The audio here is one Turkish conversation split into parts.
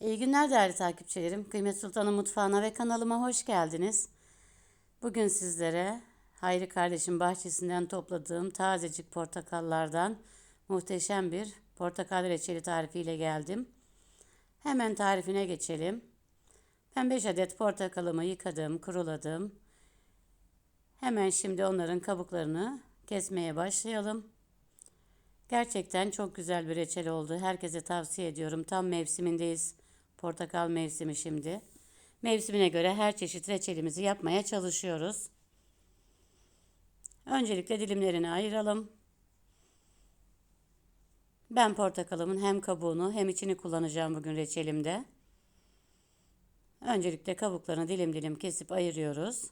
İyi günler değerli takipçilerim. Kıymet Sultan'ın mutfağına ve kanalıma hoş geldiniz. Bugün sizlere Hayri kardeşim bahçesinden topladığım tazecik portakallardan muhteşem bir portakal reçeli tarifiyle geldim. Hemen tarifine geçelim. Ben 5 adet portakalımı yıkadım, kuruladım. Hemen şimdi onların kabuklarını kesmeye başlayalım. Gerçekten çok güzel bir reçel oldu. Herkese tavsiye ediyorum. Tam mevsimindeyiz. Portakal mevsimi şimdi. Mevsimine göre her çeşit reçelimizi yapmaya çalışıyoruz. Öncelikle dilimlerini ayıralım. Ben portakalımın hem kabuğunu hem içini kullanacağım bugün reçelimde. Öncelikle kabuklarını dilim dilim kesip ayırıyoruz.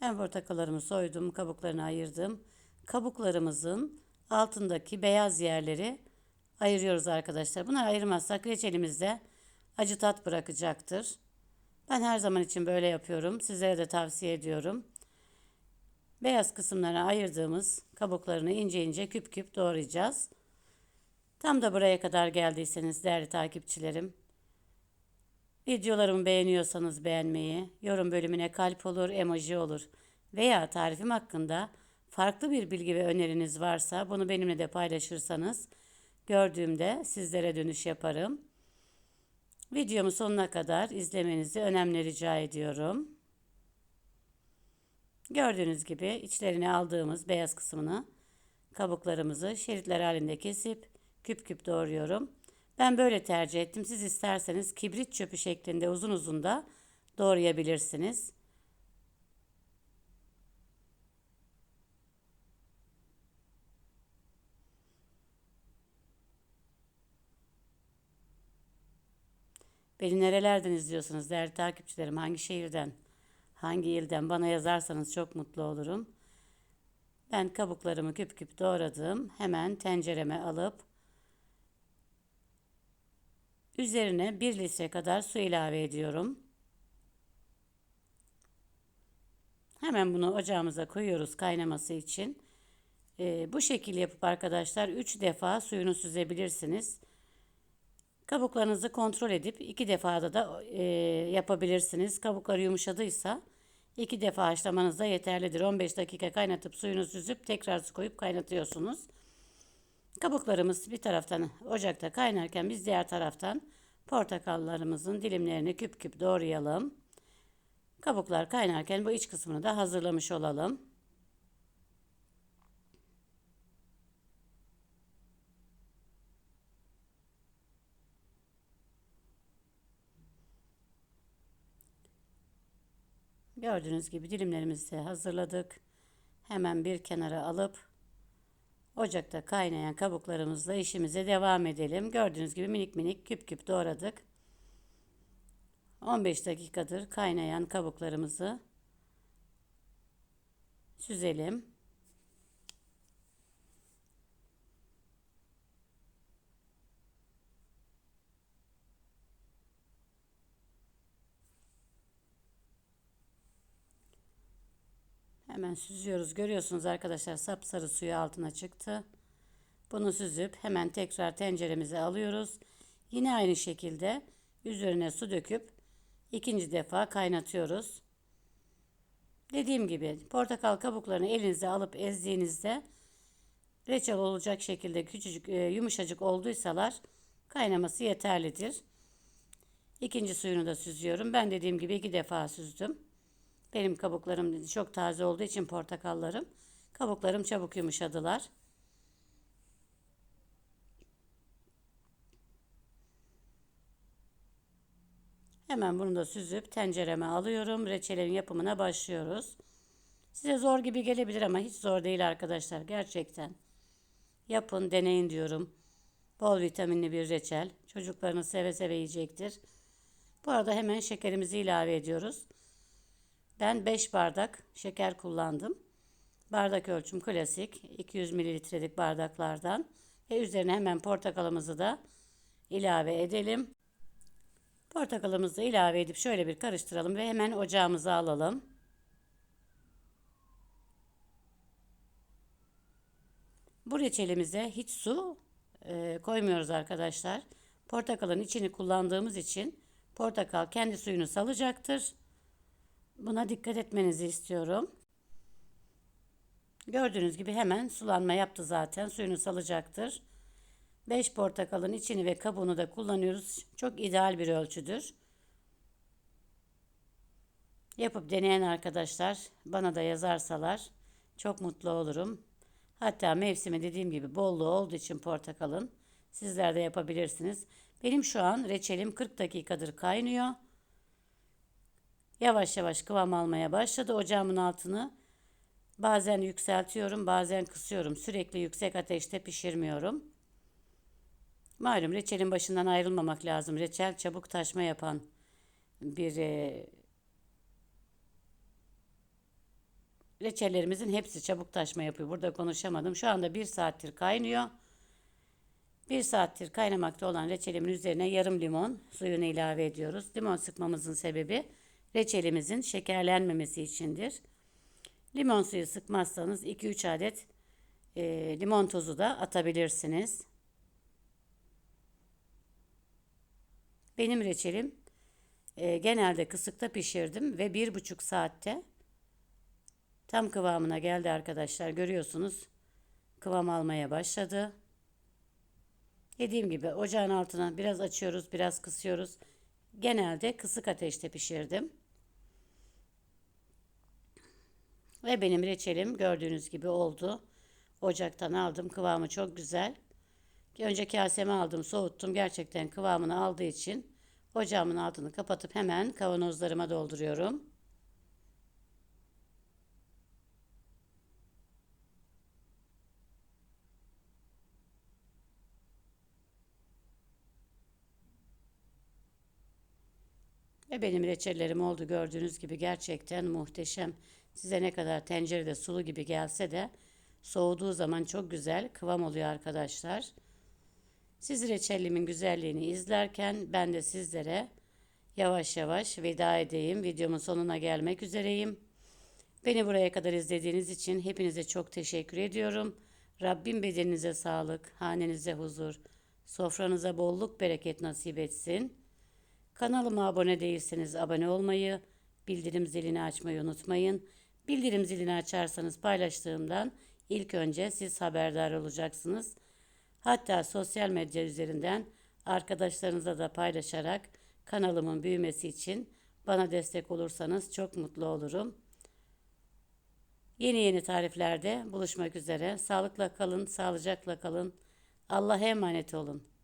Ben portakallarımı soydum, kabuklarını ayırdım. Kabuklarımızın altındaki beyaz yerleri ayırıyoruz arkadaşlar. Bunları ayırmazsak reçelimizde acı tat bırakacaktır. Ben her zaman için böyle yapıyorum. Sizlere de tavsiye ediyorum. Beyaz kısımlarına ayırdığımız kabuklarını ince ince küp küp doğrayacağız. Tam da buraya kadar geldiyseniz değerli takipçilerim Videolarımı beğeniyorsanız beğenmeyi, yorum bölümüne kalp olur, emoji olur veya tarifim hakkında farklı bir bilgi ve öneriniz varsa bunu benimle de paylaşırsanız gördüğümde sizlere dönüş yaparım. Videomu sonuna kadar izlemenizi önemli rica ediyorum. Gördüğünüz gibi içlerine aldığımız beyaz kısmını kabuklarımızı şeritler halinde kesip küp küp doğruyorum. Ben böyle tercih ettim. Siz isterseniz kibrit çöpü şeklinde uzun uzun da doğrayabilirsiniz. Beni nerelerden izliyorsunuz değerli takipçilerim? Hangi şehirden, hangi ilden bana yazarsanız çok mutlu olurum. Ben kabuklarımı küp küp doğradım. Hemen tencereme alıp Üzerine 1 litre kadar su ilave ediyorum. Hemen bunu ocağımıza koyuyoruz kaynaması için. Ee, bu şekil yapıp arkadaşlar 3 defa suyunu süzebilirsiniz. Kabuklarınızı kontrol edip 2 defada da e, yapabilirsiniz. Kabuklar yumuşadıysa 2 defa haşlamanız da yeterlidir. 15 dakika kaynatıp suyunu süzüp tekrar su koyup kaynatıyorsunuz. Kabuklarımız bir taraftan ocakta kaynarken biz diğer taraftan portakallarımızın dilimlerini küp küp doğrayalım. Kabuklar kaynarken bu iç kısmını da hazırlamış olalım. Gördüğünüz gibi dilimlerimizi hazırladık. Hemen bir kenara alıp Ocakta kaynayan kabuklarımızla işimize devam edelim. Gördüğünüz gibi minik minik küp küp doğradık. 15 dakikadır kaynayan kabuklarımızı süzelim. Hemen süzüyoruz. Görüyorsunuz arkadaşlar sapsarı suyu altına çıktı. Bunu süzüp hemen tekrar tenceremize alıyoruz. Yine aynı şekilde üzerine su döküp ikinci defa kaynatıyoruz. Dediğim gibi portakal kabuklarını elinize alıp ezdiğinizde reçel olacak şekilde küçücük e, yumuşacık olduysalar kaynaması yeterlidir. İkinci suyunu da süzüyorum. Ben dediğim gibi iki defa süzdüm. Benim kabuklarım çok taze olduğu için portakallarım. Kabuklarım çabuk yumuşadılar. Hemen bunu da süzüp tencereme alıyorum. Reçelin yapımına başlıyoruz. Size zor gibi gelebilir ama hiç zor değil arkadaşlar. Gerçekten. Yapın, deneyin diyorum. Bol vitaminli bir reçel. Çocuklarınız seve seve yiyecektir. Bu arada hemen şekerimizi ilave ediyoruz. Ben 5 bardak şeker kullandım. Bardak ölçüm klasik 200 mililitrelik bardaklardan ve üzerine hemen portakalımızı da ilave edelim. Portakalımızı da ilave edip şöyle bir karıştıralım ve hemen ocağımıza alalım. Bu reçelimize hiç su e, koymuyoruz arkadaşlar. Portakalın içini kullandığımız için portakal kendi suyunu salacaktır. Buna dikkat etmenizi istiyorum. Gördüğünüz gibi hemen sulanma yaptı zaten. Suyunu salacaktır. 5 portakalın içini ve kabuğunu da kullanıyoruz. Çok ideal bir ölçüdür. Yapıp deneyen arkadaşlar bana da yazarsalar çok mutlu olurum. Hatta mevsimi dediğim gibi bolluğu olduğu için portakalın sizler de yapabilirsiniz. Benim şu an reçelim 40 dakikadır kaynıyor. Yavaş yavaş kıvam almaya başladı. Ocağımın altını bazen yükseltiyorum, bazen kısıyorum. Sürekli yüksek ateşte pişirmiyorum. Malum reçelin başından ayrılmamak lazım. Reçel çabuk taşma yapan bir e, reçellerimizin hepsi çabuk taşma yapıyor. Burada konuşamadım. Şu anda bir saattir kaynıyor. Bir saattir kaynamakta olan reçelimin üzerine yarım limon suyunu ilave ediyoruz. Limon sıkmamızın sebebi reçelimizin şekerlenmemesi içindir. Limon suyu sıkmazsanız 2-3 adet e, limon tozu da atabilirsiniz. Benim reçelim e, genelde kısıkta pişirdim ve bir buçuk saatte tam kıvamına geldi arkadaşlar. Görüyorsunuz kıvam almaya başladı. Dediğim gibi ocağın altına biraz açıyoruz, biraz kısıyoruz. Genelde kısık ateşte pişirdim. Ve benim reçelim gördüğünüz gibi oldu. Ocaktan aldım. Kıvamı çok güzel. Önce kaseme aldım, soğuttum. Gerçekten kıvamını aldığı için ocağımın altını kapatıp hemen kavanozlarıma dolduruyorum. Ve benim reçellerim oldu gördüğünüz gibi gerçekten muhteşem. Size ne kadar tencerede sulu gibi gelse de soğuduğu zaman çok güzel kıvam oluyor arkadaşlar. Siz reçellimin güzelliğini izlerken ben de sizlere yavaş yavaş veda edeyim. Videomun sonuna gelmek üzereyim. Beni buraya kadar izlediğiniz için hepinize çok teşekkür ediyorum. Rabbim bedeninize sağlık, hanenize huzur, sofranıza bolluk bereket nasip etsin. Kanalıma abone değilseniz abone olmayı, bildirim zilini açmayı unutmayın. Bildirim zilini açarsanız paylaştığımdan ilk önce siz haberdar olacaksınız. Hatta sosyal medya üzerinden arkadaşlarınıza da paylaşarak kanalımın büyümesi için bana destek olursanız çok mutlu olurum. Yeni yeni tariflerde buluşmak üzere. Sağlıkla kalın, sağlıcakla kalın. Allah'a emanet olun.